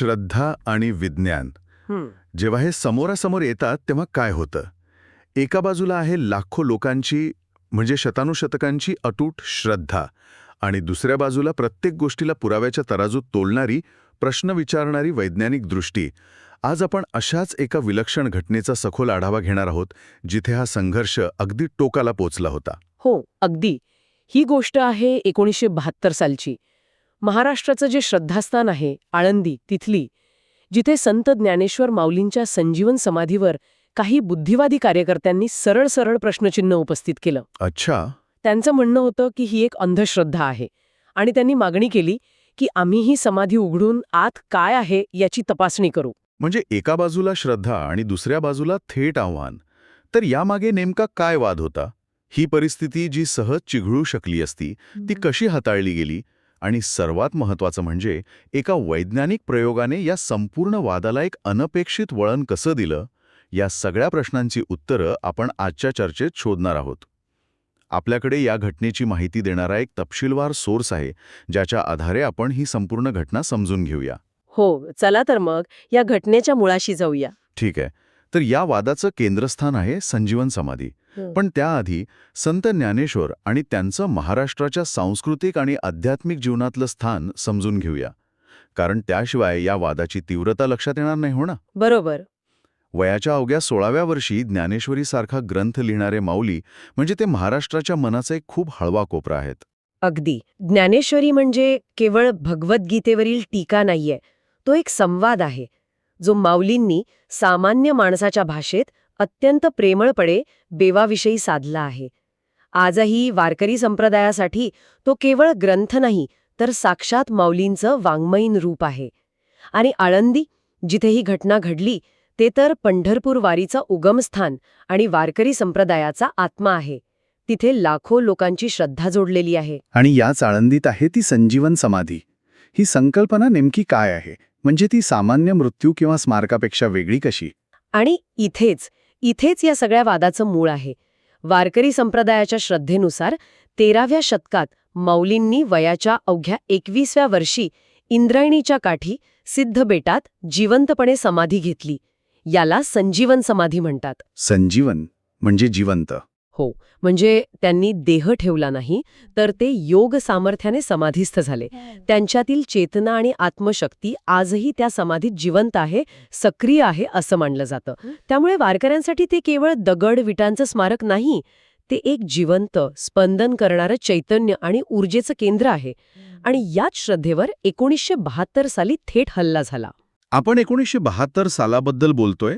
श्रद्धा आणि विज्ञान. जेव्हा हे समोरासमोर येतात तेव्हा काय होतं? एका बाजूला आहे लाखो लोकांची म्हणजे शतानुशतकांची अतूट श्रद्धा आणि दुसऱ्या बाजूला प्रत्येक गोष्टीला पुराव्याच्या तराजूत तोलणारी प्रश्न विचारणारी वैज्ञानिक दृष्टी. आज आपण अशाच एका विलक्षण घटनेचा सखोल आढावा घेणार आहोत जिथे हा संघर्ष अगदी टोकाला पोचला होता. हो अगदी. ही गोष्ट आहे एकोणीसशे बहात्तर सालची. महाराष्ट्राचं जे श्रद्धास्थान आहे आळंदी तिथली जिथे संत ज्ञानेश्वर माऊलींच्या संजीवन समाधीवर काही बुद्धिवादी कार्यकर्त्यांनी सरळ सरळ प्रश्नचिन्ह उपस्थित केलं. अच्छा. त्यांचं म्हणणं होतं की ही एक अंधश्रद्धा आहे आणि त्यांनी मागणी केली की आम्ही ही समाधी उघडून आत काय आहे याची तपासणी करू. म्हणजे एका बाजूला श्रद्धा आणि दुसऱ्या बाजूला थेट आव्हान. तर यामागे नेमका काय वाद होता? ही परिस्थिती जी सहज चिघळू शकली असती ती कशी हाताळली गेली? आणि सर्वात महत्वाचं म्हणजे एका वैज्ञानिक प्रयोगाने या संपूर्ण वादाला एक अनपेक्षित वळण कसं दिलं? या सगळ्या प्रश्नांची उत्तरं आपण आजच्या चर्चेत शोधणार आहोत. आपल्याकडे या घटनेची माहिती देणारा एक तपशीलवार सोर्स आहे ज्याच्या आधारे आपण ही संपूर्ण घटना समजून घेऊया. हो चला तर मग या घटनेच्या मुळाशी जाऊया. ठीक आहे. तर या वादाचं केंद्रस्थान आहे संजीवन समाधी. पण त्याआधी संत ज्ञानेश्वर आणि त्यांचं महाराष्ट्राच्या सांस्कृतिक आणि आध्यात्मिक जीवनातलं स्थान समजून घेऊया. कारण त्याशिवाय या वादाची तीव्रता लक्षात येणार नाही हो ना? बरोबर. वयाच्या अवघ्या सोळाव्या वर्षी ज्ञानेश्वरीसारखा ग्रंथ लिहिणारे माऊली म्हणजे ते महाराष्ट्राच्या मनाचा एक खूप हळवा कोपरा आहेत. अगदी. ज्ञानेश्वरी म्हणजे केवळ भगवद्गीतेवरील टीका नाहीये. तो एक संवाद आहे. जो माऊलींनी सामान्य माणसाच्या भाषेत अत्यंत प्रेमळपणे बेवाविषयी साधला आहे. आजही वारकरी संप्रदायासाठी तो केवळ ग्रंथ नाही तर साक्षात माऊलींचं वाङ्मयीन रूप आहे. आणि आळंदी जिथे ही घटना घडली ते तर पंढरपूर वारीचं उगमस्थान आणि वारकरी संप्रदायाचा आत्मा आहे. तिथे लाखो लोकांची श्रद्धा जोडलेली आहे. आणि याच आळंदीत आहे ती संजीवन समाधी. ही संकल्पना नेमकी काय आहे? म्हणजे ती सामान्य मृत्यू किंवा स्मारकापेक्षा वेगळी कशी? आणि इथेच इथेच या सगळ्या वादाचं मूळ आहे. वारकरी संप्रदायाच्या श्रद्धेनुसार तेराव्या शतकात मौलींनी वयाच्या अवघ्या एकवीसव्या वर्षी इंद्रायणीच्या काठी सिद्ध बेटात जिवंतपणे समाधी घेतली. याला संजीवन समाधी म्हणतात. संजीवन म्हणजे जिवंत. हो म्हणजे त्यांनी देह ठेवला नाही तर ते योग सामर्थ्याने समाधीस्थ झाले. त्यांच्यातील चेतना आणि आत्मशक्ती आजही त्या समाधीत जिवंत आहे सक्रिय आहे असं मानलं जातं. त्यामुळे वारकऱ्यांसाठी ते केवळ दगड विटांचं स्मारक नाही ते एक जिवंत स्पंदन करणारं चैतन्य आणि ऊर्जेचं केंद्र आहे. आणि याच श्रद्धेवर एकोणीसशे बहात्तर साली थेट हल्ला झाला. आपण एकोणीसशे बहात्तर सालाबद्दल बोलतोय.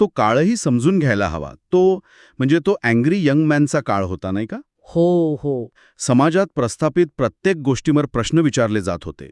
तो काळही समजून घ्यायला हवा. तो म्हणजे तो अँग्री यंग मॅनचा काळ होता नाही का? हो हो. समाजात प्रस्थापित प्रत्येक गोष्टीवर प्रश्न विचारले जात होते.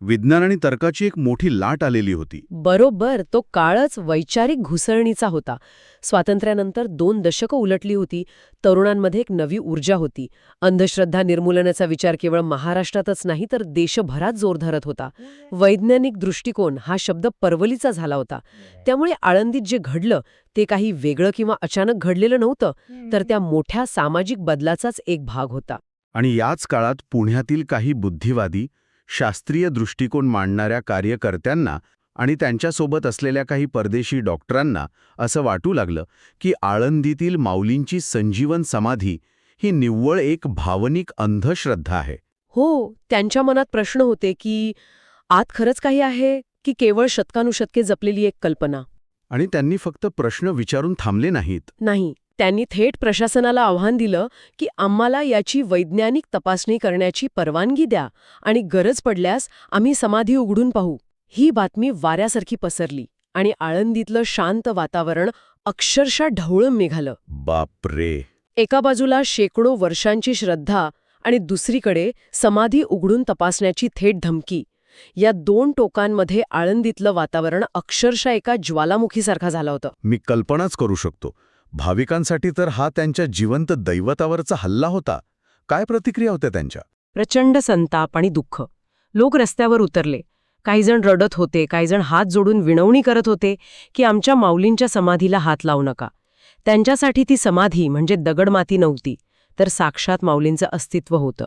विज्ञान आणि तर्काची एक मोठी लाट आलेली होती. बरोबर तो काळच वैचारिक घुसळणीचा होता. स्वातंत्र्यानंतर दोन दशकं उलटली होती. तरुणांमध्ये एक नवी ऊर्जा होती. अंधश्रद्धा निर्मूलनाचा विचार केवळ महाराष्ट्रातच नाही तर देशभरात जोर धरत होता. वैज्ञानिक दृष्टिकोन हा शब्द परवलीचा झाला होता. त्यामुळे आळंदीत जे घडलं ते काही वेगळं किंवा अचानक घडलेलं नव्हतं तर त्या मोठ्या सामाजिक बदलाचाच एक भाग होता. आणि याच काळात पुण्यातील काही बुद्धिवादी शास्त्रीय दृष्टिकोन मांडणाऱ्या कार्यकर्त्यांना आणि त्यांच्यासोबत असलेल्या काही परदेशी डॉक्टरांना असं वाटू लागलं की आळंदीतील माऊलींची संजीवन समाधी ही निव्वळ एक भावनिक अंधश्रद्धा आहे. हो त्यांच्या मनात प्रश्न होते की आत खरंच काही आहे की केवळ शतकानुशतके जपलेली एक कल्पना? आणि त्यांनी फक्त प्रश्न विचारून थांबले नाहीत? नाही. त्यांनी थेट प्रशासनाला आव्हान दिलं की आम्हाला याची वैज्ञानिक तपासणी करण्याची परवानगी द्या आणि गरज पडल्यास आम्ही समाधी उघडून पाहू. ही बातमी वाऱ्यासारखी पसरली आणि आळंदीतलं शांत वातावरण अक्षरशः ढवळून निघालं. बापरे! एका बाजूला शेकडो वर्षांची श्रद्धा आणि दुसरीकडे समाधी उघडून तपासण्याची थेट धमकी. या दोन टोकांमध्ये आळंदीतलं वातावरण अक्षरशः एका ज्वालामुखीसारखा झालं होतं. मी कल्पनाच करू शकतो. भाविकांसाठी तर हा त्यांच्या जिवंत दैवतावरचा हल्ला होता. काय प्रतिक्रिया होत्या त्यांच्या? प्रचंड संताप आणि दुःख. लोक रस्त्यावर उतरले. काहीजण रडत होते काहीजण हात जोडून विनवणी करत होते की आमच्या माऊलींच्या समाधीला हात लावू नका. त्यांच्यासाठी ती समाधी म्हणजे दगडमाती नव्हती तर साक्षात माऊलींचं अस्तित्व होतं.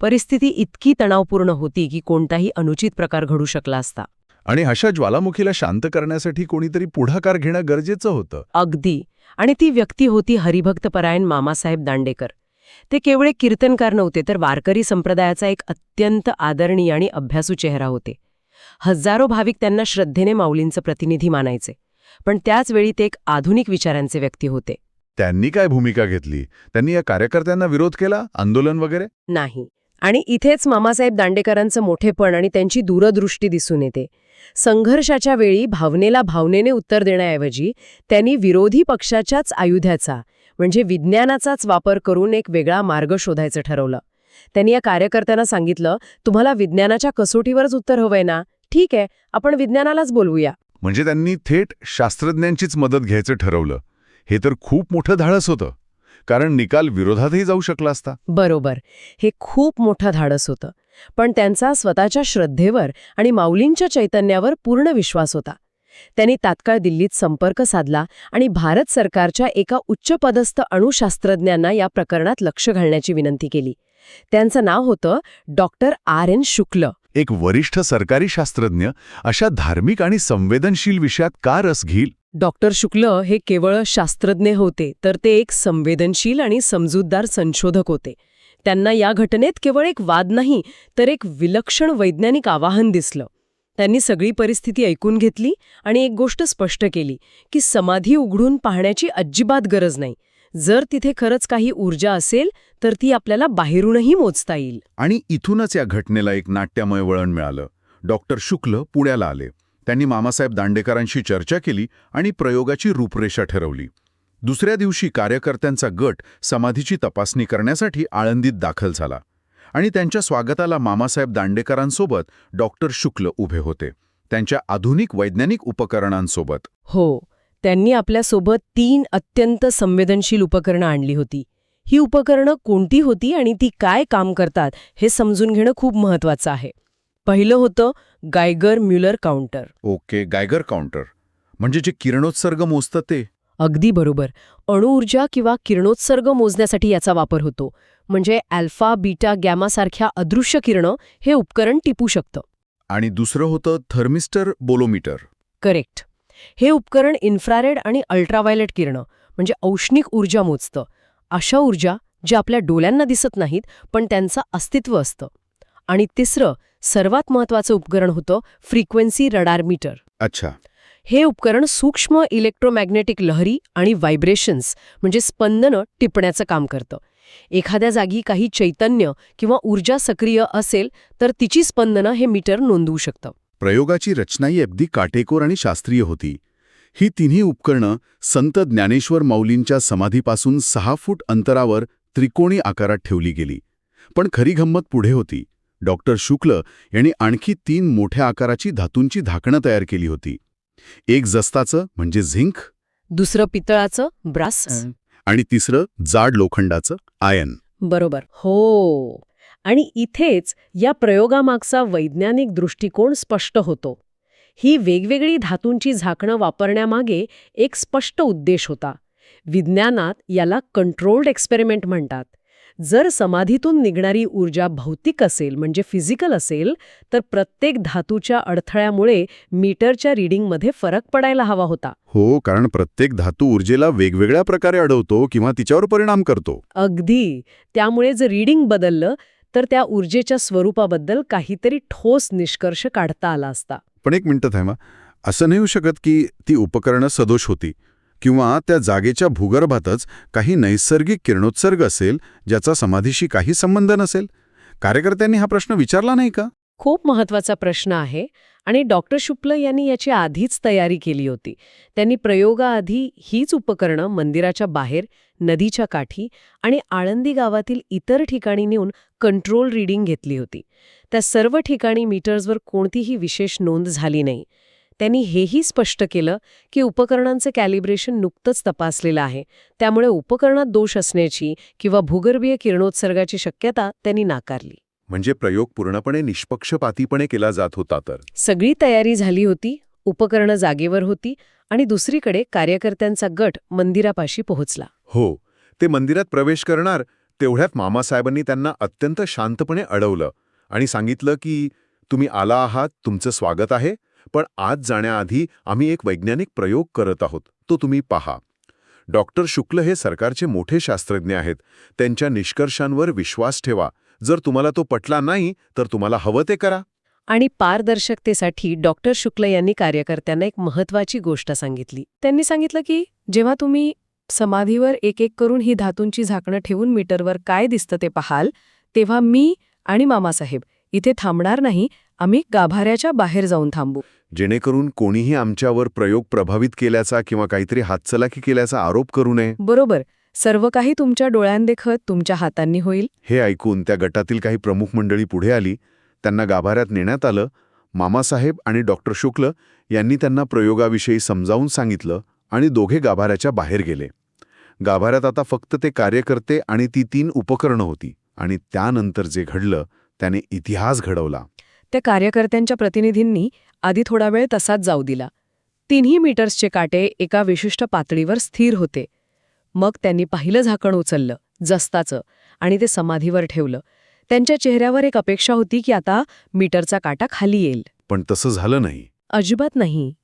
परिस्थिती इतकी तणावपूर्ण होती की कोणताही अनुचित प्रकार घडू शकला असता. आणि अशा ज्वालामुखीला शांत करण्यासाठी कोणीतरी पुढाकार घेणं गरजेचं होतं. अगदी. आणि ती व्यक्ती होती हरिभक्तपरायण मामासाहेब दांडेकर. ते केवळ एक कीर्तनकार नव्हते तर वारकरी संप्रदायाचा एक अत्यंत आदरणीय आणि अभ्यासू चेहरा होते. हजारो भाविक त्यांना श्रद्धेने माऊलींचं प्रतिनिधी मानायचे. पण त्याच वेळी ते एक आधुनिक विचारांचे व्यक्ती होते. त्यांनी काय भूमिका घेतली? त्यांनी या कार्यकर्त्यांना विरोध केला? आंदोलन वगैरे? नाही. आणि इथेच मामासाहेब दांडेकरांचं मोठेपण आणि त्यांची दूरदृष्टी दिसून येते. संघर्षाच्या वेळी भावनेला भावनेने उत्तर देण्याऐवजी त्यांनी विरोधी पक्षाच्याच आयुध्याचा म्हणजे विज्ञानाचाच वापर करून एक वेगळा मार्ग शोधायचं ठरवलं. त्यांनी या कार्यकर्त्यांना सांगितलं तुम्हाला विज्ञानाच्या कसोटीवरच उत्तर हवंय ना? ठीक आहे आपण विज्ञानालाच बोलवूया. म्हणजे त्यांनी थेट शास्त्रज्ञांचीच मदत घ्यायचं ठरवलं. हे तर खूप मोठं धाडस होतं कारण निकाल विरोधातही जाऊ शकला असता. बरोबर. हे खूप मोठं धाडस होतं. पण त्यांचा स्वतःच्या श्रद्धेवर आणि माऊलींच्या चैतन्यावर पूर्ण विश्वास होता. त्यांनी तात्काळ दिल्लीत संपर्क साधला आणि भारत सरकारच्या एका उच्चपदस्थ अणुशास्त्रज्ञांना या प्रकरणात लक्ष घालण्याची विनंती केली. त्यांचं नाव होतं डॉक्टर आर. एन. शुक्ल. एक वरिष्ठ सरकारी शास्त्रज्ञ अशा धार्मिक आणि संवेदनशील विषयात का रस घेईल? डॉक्टर शुक्ल हे केवळ शास्त्रज्ञ होते तर ते एक संवेदनशील आणि समजूतदार संशोधक होते. त्यांना या घटनेत केवळ एक वाद नाही तर एक विलक्षण वैज्ञानिक आवाहन दिसलं. त्यांनी सगळी परिस्थिती ऐकून घेतली आणि एक गोष्ट स्पष्ट केली की समाधी उघडून पाहण्याची अजिबात गरज नाही. जर तिथे खरंच काही ऊर्जा असेल तर ती आपल्याला बाहेरूनही मोजता येईल. आणि इथूनच या घटनेला एक नाट्यमय वळण मिळालं. डॉक्टर शुक्ल पुण्याला आले. त्यांनी मामासाहेब दांडेकरांशी चर्चा केली आणि प्रयोगाची रूपरेषा ठरवली. दुसऱ्या दिवशी कार्यकर्त्यांचा गट समाधीची तपासणी करण्यासाठी आळंदीत दाखल झाला आणि त्यांच्या स्वागताला मामासाहेब दांडेकरांसोबत डॉक्टर शुक्ल उभे होते. त्यांच्या आधुनिक वैज्ञानिक उपकरणांसोबत. हो त्यांनी आपल्यासोबत तीन अत्यंत संवेदनशील उपकरणं आणली होती. ही उपकरणं कोणती होती आणि ती काय काम करतात हे समजून घेणं खूप महत्वाचं आहे. पहिलं होतं Geiger Muller counter. Okay Geiger counter. म्हणजे जे किरणोत्सर्ग मोजतं ते. अगदी बरोबर. अणुऊर्जा किंवा किरणोत्सर्ग मोजण्यासाठी याचा वापर होतो. म्हणजे अल्फा बीटा गॅमासारख्या अदृश्य किरणं हे उपकरण टिपू शकतं. आणि दुसरं होतं थर्मिस्टर बोलोमीटर. करेक्ट. हे उपकरण इन्फ्रारेड आणि अल्ट्राव्हायलेट किरणं म्हणजे औष्णिक ऊर्जा मोजतं. अशा ऊर्जा ज्या आपल्या डोळ्यांना दिसत नाहीत पण त्यांचं अस्तित्व असतं. आणि तिसरं सर्वात महत्वाचं उपकरण होतं फ्रिक्वेन्सी रडार मीटर. अच्छा. हे उपकरण सूक्ष्म इलेक्ट्रोमॅग्नेटिक लहरी आणि व्हायब्रेशन्स म्हणजे स्पंदनं टिपण्याचं काम करतं. एखाद्या जागी काही चैतन्य किंवा ऊर्जा सक्रिय असेल तर तिची स्पंदनं हे मीटर नोंदवू शकतं. प्रयोगाची रचनाही अगदी काटेकोर आणि शास्त्रीय होती. ही तिन्ही उपकरणं संत ज्ञानेश्वर माऊलींच्या समाधीपासून सहा फूट अंतरावर त्रिकोणी आकारात ठेवली गेली पण खरी गंमत पुढे होती. डॉक्टर शुक्ल यांनी आणखी तीन मोठ्या आकाराची धातूंची धाकणं तयार केली होती. एक जस्ताचं म्हणजे झिंक दुसरं पितळाचं ब्रास आणि तिसरं जाड लोखंडाचं आयन. बरोबर. हो. आणि इथेच या प्रयोगामागचा वैज्ञानिक दृष्टिकोन स्पष्ट होतो. ही वेगवेगळी धातूंची झाकणं वापरण्यामागे एक स्पष्ट उद्देश होता. विज्ञानात याला कंट्रोल्ड एक्सपेरिमेंट म्हणतात. जर समाधीतून निघणारी ऊर्जा भौतिक असेल म्हणजे फिजिकल असेल तर प्रत्येक धातूच्या अडथळ्यामुळे मीटरच्या रिडिंगमध्ये फरक पडायला हवा होता. हो कारण प्रत्येक धातू ऊर्जेला वेगवेगळ्या प्रकारे अडवतो किंवा तिच्यावर परिणाम करतो. अगदी. त्यामुळे जर रीडिंग बदललं तर त्या ऊर्जेच्या स्वरूपाबद्दल काहीतरी ठोस निष्कर्ष काढता आला असता. पण एक मिनिटं थांबा. असं नाही होऊ शकत की ती उपकरणं सदोष होती. किंवा त्या जागेच्या भूगर्भातच काही नैसर्गिक किरणोत्सर्ग असेल ज्याचा समाधीशी काही संबंध नसेल? कार्यकर्त्यांनी हा प्रश्न विचारला नाही का? खूप महत्त्वाचा प्रश्न आहे आणि डॉक्टर शुक्ल यांनी याची आधीच तयारी केली होती. त्यांनी प्रयोगाआधी हीच उपकरणं मंदिराच्या बाहेर नदीच्या काठी आणि आळंदी गावातील इतर ठिकाणी नेऊन कंट्रोल रीडिंग घेतली होती. त्या सर्व ठिकाणी मीटर्सवर कोणतीही विशेष नोंद झाली नाही. त्यांनी हेही स्पष्ट केलं की उपकरणांचं कॅलिब्रेशन नुकतंच तपासलेलं आहे. त्यामुळे उपकरणात दोष असण्याची किंवा भूगर्भीय किरणोत्सर्गाची शक्यता त्यांनी नाकारली. म्हणजे प्रयोग पूर्णपणे निष्पक्षपातीपणे केला जात होता तर? सगळी तयारी झाली होती उपकरणं जागेवर होती आणि दुसरीकडे कार्यकर्त्यांचा गट मंदिरापाशी पोहोचला. हो ते मंदिरात प्रवेश करणार तेवढ्यात मामासाहेबांनी त्यांना अत्यंत शांतपणे अडवलं आणि सांगितलं की तुम्ही आला आहात तुमचं स्वागत आहे पण आज जाण्याआधी आम्ही एक वैज्ञानिक प्रयोग करत आहोत. तो तुम्ही पहा. डॉक्टर शुक्ल हे सरकारचे मोठे शास्त्रज्ञ आहेत. त्यांच्या निष्कर्षांवर विश्वास ठेवा. जर तुम्हाला तो पटला नाही तर तुम्हाला हवं ते करा. आणि पारदर्शकतेसाठी डॉक्टर शुक्ल यांनी कार्यकर्त्यांना एक महत्वाची गोष्ट सांगितली. त्यांनी सांगितलं की जेव्हा तुम्ही समाधीवर एक एक करून ही धातूंची झाकणं ठेवून मीटरवर काय दिसतं ते पाहाल तेव्हा मी आणि मामासाहेब इथे थांबणार नाही आम्ही गाभाऱ्याच्या बाहेर जाऊन थांबू. जेणेकरून कोणीही आमच्यावर प्रयोग प्रभावित केल्याचा किंवा काहीतरी हातचलाकी केल्याचा आरोप करू नये. बरोबर. सर्व काही तुमच्या डोळ्यांदेखत तुमच्या हातांनी होईल. हे ऐकून त्या गटातील काही प्रमुख मंडळी पुढे आली. त्यांना गाभाऱ्यात नेण्यात आलं. मामासाहेब आणि डॉक्टर शुक्ल यांनी त्यांना प्रयोगाविषयी समजावून सांगितलं आणि दोघे गाभाऱ्याच्या बाहेर गेले. गाभाऱ्यात आता फक्त ते कार्यकर्ते आणि ती तीन उपकरणं होती आणि त्यानंतर जे घडलं त्याने इतिहास घडवला. त्या कार्यकर्त्यांच्या प्रतिनिधींनी आधी थोडा वेळ तसाच जाऊ दिला. तिन्ही मीटर्सचे काटे एका विशिष्ट पातळीवर स्थिर होते. मग त्यांनी पहिलं झाकण उचललं जस्ताचं आणि ते समाधीवर ठेवलं. त्यांच्या चेहऱ्यावर एक अपेक्षा होती की आता मीटरचा काटा खाली येईल. पण तसं झालं नाही. अजिबात नाही.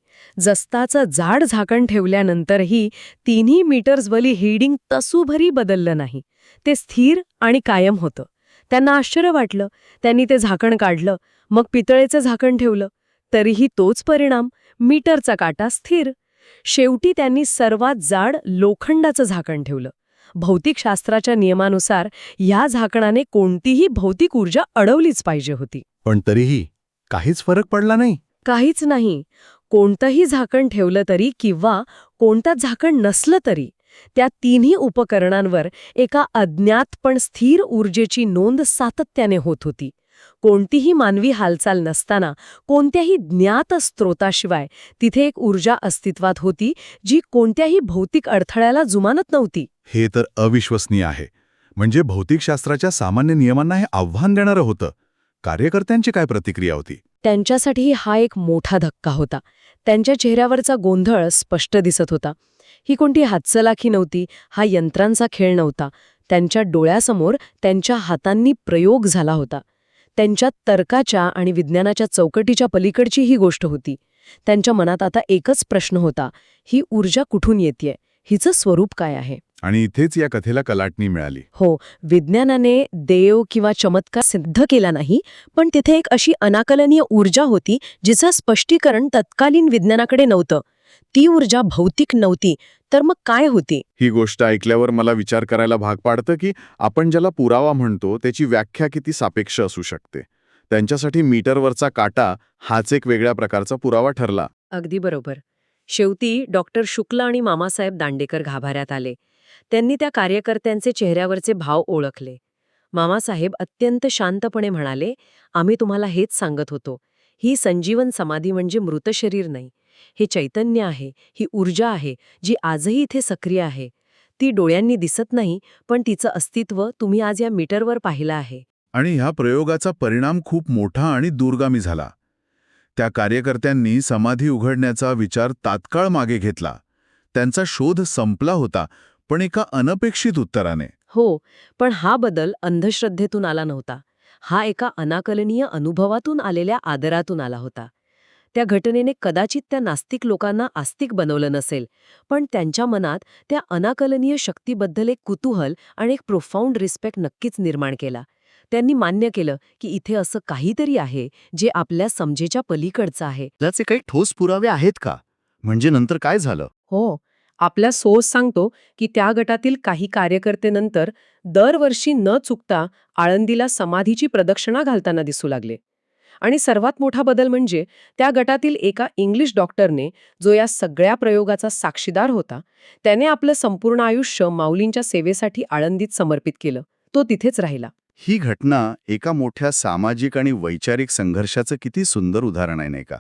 जस्ताचं जाड झाकण ठेवल्यानंतरही तिन्ही मीटर्सवली हिडिंग तसूभरी बदललं नाही. ते स्थिर आणि कायम होतं. त्यांना आश्चर्य वाटलं. त्यांनी ते झाकण काढलं. मग पितळेचं झाकण ठेवलं. तरीही तोच परिणाम. मीटरचा काटा स्थिर. शेवटी त्यांनी सर्वात जाड लोखंडाचं झाकण ठेवलं. भौतिकशास्त्राच्या नियमानुसार ह्या झाकणाने कोणतीही भौतिक ऊर्जा अडवलीच पाहिजे होती. पण तरीही काहीच फरक पडला नाही. काहीच नाही. कोणतंही झाकण ठेवलं तरी किंवा कोणतंच झाकण नसलं तरी त्या तिन्ही उपकरणांवर एका अज्ञात पण स्थिर ऊर्जेची नोंद सातत्याने होत होती. कोणतीही मानवी हालचाल नसताना कोणत्याही ज्ञात स्त्रोताशिवाय तिथे एक ऊर्जा अस्तित्वात होती जी कोणत्याही भौतिक अडथळ्याला जुमानत नव्हती. हे तर अविश्वसनीय आहे. म्हणजे भौतिकशास्त्राच्या सामान्य नियमांना हे आव्हान देणारं होतं. कार्यकर्त्यांची काय प्रतिक्रिया होती? त्यांच्यासाठी हा एक मोठा धक्का होता. त्यांच्या चेहऱ्यावरचा गोंधळ स्पष्ट दिसत होता. ही कोणती हातचलाखी नव्हती हा यंत्रांचा खेळ नव्हता. त्यांच्या डोळ्यासमोर त्यांच्या हातांनी प्रयोग झाला होता. त्यांच्या तर्काच्या आणि विज्ञानाच्या चौकटीच्या पलीकडची ही गोष्ट होती. त्यांच्या मनात आता एकच प्रश्न होता ही ऊर्जा कुठून येतेय? हिचं स्वरूप काय आहे? आणि इथेच या कथेला कलाटणी मिळाली. हो विज्ञानाने देव किंवा चमत्कार सिद्ध केला नाही पण तिथे एक अशी अनाकलनीय ऊर्जा होती जिचं स्पष्टीकरण तत्कालीन विज्ञानाकडे नव्हतं. ती ऊर्जा भौतिक नव्हती तर मग काय होती? ही गोष्ट ऐकल्यावर मला विचार करायला भाग पाडतं की आपण ज्याला पुरावा म्हणतो त्याची व्याख्या किती सापेक्ष असू शकते. त्यांच्यासाठी मीटरवरचा काटा हाच एक वेगळ्या प्रकारचा पुरावा ठरला. अगदी बरोबर. शेवटी डॉक्टर शुक्ल आणि मामासाहेब दांडेकर गाभाऱ्यात आले. त्यांनी त्या कार्यकर्त्यांचे चेहऱ्यावरचे भाव ओळखले. मामासाहेब अत्यंत शांतपणे म्हणाले आम्ही तुम्हाला हेच सांगत होतो. ही संजीवन समाधी म्हणजे मृत शरीर नाही. हे चैतन्य आहे ही ऊर्जा आहे जी आजही इथे सक्रिय आहे. ती डोळ्यांनी दिसत नाही पण तिचं अस्तित्व तुम्ही आज या मीटरवर पाहिलं आहे. आणि ह्या प्रयोगाचा परिणाम खूप मोठा आणि दूरगामी झाला. त्या कार्यकर्त्यांनी समाधी उघडण्याचा विचार तात्काळ मागे घेतला. त्यांचा शोध संपला होता पण एका अनपेक्षित उत्तराने. हो पण हा बदल अंधश्रद्धेतून आला नव्हता. हा एका अनाकलनीय अनुभवातून आलेल्या आदरातून आला होता. त्या घटनेने कदाचित त्या नास्तिक लोकांना आस्तिक बनवलं नसेल पण त्यांच्या मनात त्या अनाकलनीय शक्तीबद्दल एक कुतूहल आणि एक प्रोफाऊंड रिस्पेक्ट नक्कीच निर्माण केला. त्यांनी मान्य केलं की इथे असं काहीतरी आहे जे आपल्या समजेच्या पलीकडचं आहे. त्याचे काही ठोस पुरावे आहेत का? म्हणजे नंतर काय झालं? हो आपला सोर्स सांगतो की त्या गटातील काही कार्यकर्ते नंतर दरवर्षी न चुकता आळंदीला समाधीची प्रदक्षिणा घालताना दिसू लागले. आणि सर्वात मोठा बदल म्हणजे त्या गटातील एका इंग्लिश डॉक्टरने जो या सगळ्या प्रयोगाचा साक्षीदार होता त्याने आपलं संपूर्ण आयुष्य माऊलींच्या सेवेसाठी आळंदीत समर्पित केलं. तो तिथेच राहिला. ही घटना एका मोठ्या सामाजिक आणि वैचारिक संघर्षाचं किती सुंदर उदाहरण आहे नाही का?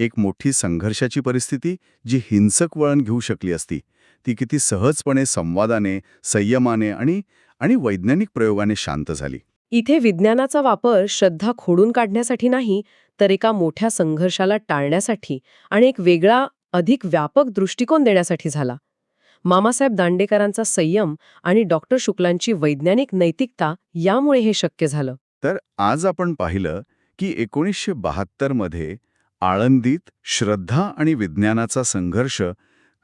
एक मोठी संघर्षाची परिस्थिती जी हिंसक वळण घेऊ शकली असती ती किती सहजपणे संवादाने संयमाने आणि आणि वैज्ञानिक प्रयोगाने शांत झाली. इथे विज्ञानाचा वापर श्रद्धा खोडून काढण्यासाठी नाही तर एका मोठ्या संघर्षाला टाळण्यासाठी आणि एक वेगळा अधिक व्यापक दृष्टिकोन देण्यासाठी झाला. मामासाहेब दांडेकरांचा संयम आणि डॉक्टर शुक्लांची वैज्ञानिक नैतिकता यामुळे हे शक्य झालं. तर आज आपण पाहिलं की एकोणीसशे बहात्तरमध्ये आळंदीत श्रद्धा आणि विज्ञानाचा संघर्ष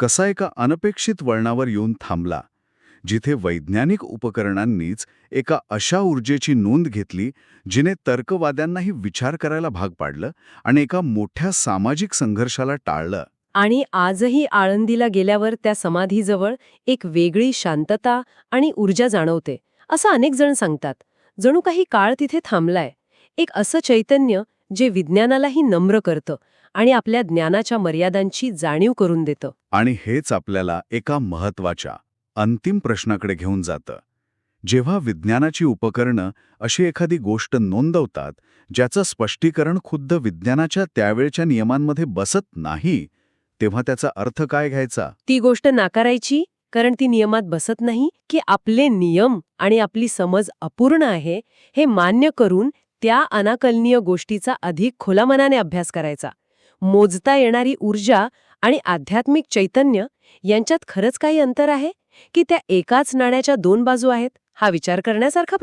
कसा एका अनपेक्षित वळणावर येऊन थांबला जिथे वैज्ञानिक उपकरणांनीच एका अशा ऊर्जेची नोंद घेतली जिने तर्कवाद्यांनाही विचार करायला भाग पाडलं आणि एका मोठ्या सामाजिक संघर्षाला टाळलं. आणि आजही आळंदीला गेल्यावर त्या समाधीजवळ एक वेगळी शांतता आणि ऊर्जा जाणवते असं अनेक जण सांगतात. जणू काही काळ तिथे थांबलाय. एक असं चैतन्य जे विज्ञानालाही नम्र करतं आणि आपल्या ज्ञानाच्या मर्यादांची जाणीव करून देतं. आणि हेच आपल्याला एका महत्त्वाच्या अंतिम प्रश्नाकडे घेऊन जातं. जेव्हा विज्ञानाची उपकरणं अशी एखादी गोष्ट नोंदवतात ज्याचं स्पष्टीकरण खुद्द विज्ञानाच्या त्यावेळच्या नियमांमध्ये बसत नाही तेव्हा त्याचा अर्थ काय घ्यायचा? ती गोष्ट नाकारायची कारण ती नियमात बसत नाही की आपले नियम आणि आपली समज अपूर्ण आहे हे मान्य करून त्या अनाकलनीय गोष्टीचा अधिक खुला मनाने अभ्यास करायचा. मोजता येणारी ऊर्जा आणि आध्यात्मिक चैतन्य यांच्यात खरंच काही अंतर आहे? की त्या एकाच नाण्याच्या दोन बाजू आहेत? हा विचार करण्यासारखा